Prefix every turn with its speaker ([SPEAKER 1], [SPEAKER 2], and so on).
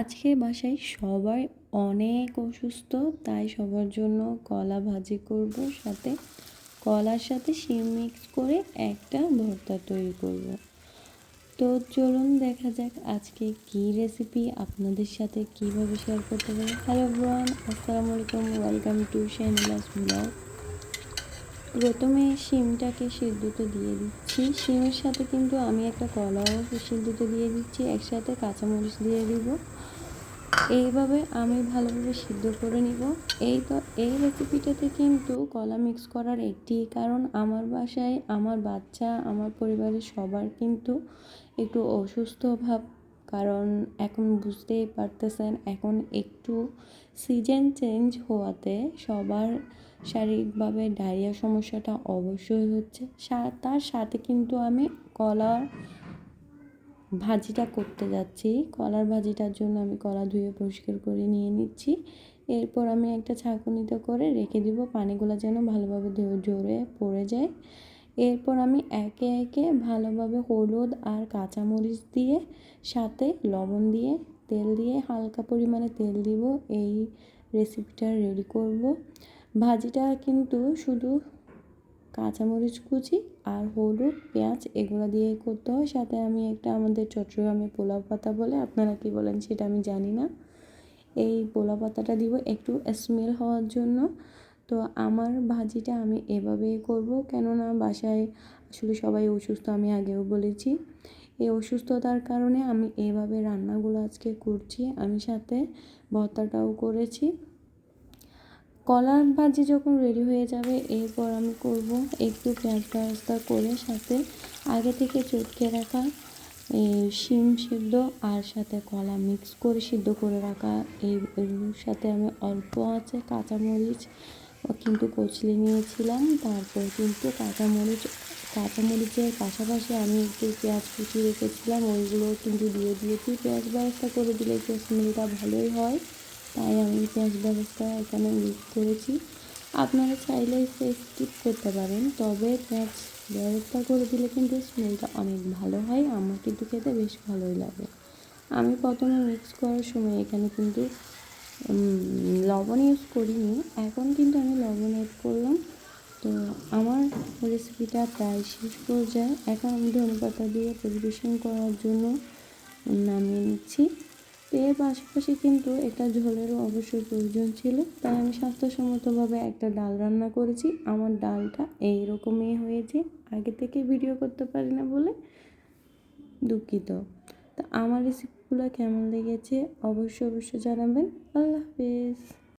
[SPEAKER 1] আজকে বাসায় সবাই অনেক অসুস্থ, তাই সবার জন্য কলা ভাজি করব, সাথে কলার সাথে শিম মিক্স করে একটা ভর্তা তৈরি করব। তো চলুন দেখা যাক আজকে কি রেসিপি আপনাদের সাথে কীভাবে শেয়ার করতে পারি। হ্যালো ব্রান আসসালামু আলাইকুম ওয়েলকাম টু শাহিনাস ব্লগ প্রথমে শিমটাকে সিদ্ধতে দিয়ে দিচ্ছি। শিমের সাথে কিন্তু আমি একটা কলাও সিদ্ধতে দিয়ে দিচ্ছি, একসাথে কাঁচামরিচ দিয়ে দিব। এইভাবে আমি ভালোভাবে সিদ্ধ করে নিব। এই তো, এই রেসিপিটাতে কিন্তু কলা মিক্স করার একটি কারণ আমার বাসায়, আমার বাচ্চা, আমার পরিবারের সবার কিন্তু একটু অসুস্থ ভাব কারণ এখন বুঝতেই পারতেছেন, এখন একটু সিজন চেঞ্জ হওয়াতে সবার শারীরিকভাবে ডায়রিয়া সমস্যাটা অবশ্যই হচ্ছে। তার সাথে কিন্তু আমি কলার ভাজিটা করতে যাচ্ছি। কলার ভাজিটার জন্য আমি কলা ধুয়ে পরিষ্কার করে নিয়ে নিচ্ছি। এরপর আমি একটা ছাঁকুনিতে করে রেখে দিব। পানিগুলো যেন ভালোভাবে জোরে পড়ে যায়। এরপর আমি একে একে ভালোভাবে হলুদ আর কাঁচামরিচ দিয়ে, সাথে লবণ দিয়ে, তেল দিয়ে হালকা পরিমাণে তেল দিব। এই রেসিপিটা রেডি করব। ভাজিটা কিন্তু শুধু কাঁচামরিচ কুচি আর হলুদ, পেঁয়াজ এগুলো দিয়ে করতে হয়। সাথে আমি একটা আমাদের চট্টগ্রামে পোলাও পাতা বলে, আপনারা কি বলেন সেটা আমি জানি না। এই পোলাও পাতাটা দিব একটু স্মেল হওয়ার জন্য। তো আমার ভাজিটা আমি এভাবেই করব। কেননা বাসায় আসলে সবাই অসুস্থ, আমি আগেও বলেছি। এই অসুস্থতার কারণে আমি এভাবে রান্নাগুলো আজকে করছি। আমি সাথে ভর্তাটাও করেছি। কলার ভাজি যখন রেডি হয়ে যাবে, এরপর আমি করব একটু পেঁয়াজ ভাজটা করে সাথে আগে থেকে চটকে রাখা শিম সিদ্ধ আর সাথে কলা মিক্স করে সিদ্ধ করে রাখা। এই সাথে আমি অল্প আছে কাঁচামরিচ কিন্তু কচলি নিয়েছিলাম, তারপর কিন্তু কাঁচামরিচ, কাঁচামরিচের পাশাপাশি আমি একটু পেঁয়াজ কুচি রেখেছিলাম, ওইগুলো কিন্তু দিয়ে দিয়েছি। পেঁয়াজ ব্যবস্থা করে দিলে স্মেলটা ভালোই হয়, তাই আমি পেঁয়াজ ব্যবস্থা এখানে ইউজ করেছি। আপনারা চাইলে স্কিপ করতে পারেন, তবে পেঁয়াজ ব্যবস্থা করে দিলে কিন্তু স্মেলটা অনেক ভালো হয়, আমার কিন্তু খেতে বেশ ভালোই লাগে। আমি প্রথমে মিক্স করার সময় এখানে কিন্তু লবণ ইউজ করিনি। এখন কিন্তু আমি লবণ অ্যাড করলাম। তো আমার রেসিপিটা প্রায় শেষ পর্যায়ে। এখন আমি ধনে পাতা দিয়ে পরিবেশন করার জন্য নামিয়ে নিচ্ছি। এর পাশাপাশি কিন্তু একটা ঝোলেরও অবশ্যই প্রয়োজন ছিল। তাই আমি স্বাস্থ্যসম্মতভাবে একটা ডাল রান্না করেছি। আমার ডালটা এই রকমই হয়েছে। আগে থেকে ভিডিও করতে পারি না বলে দুঃখিত। তো আমার রেসিপিগুলো কেমন লেগেছে অবশ্যই অবশ্যই জানাবেন। আল্লাহ হাফেজ।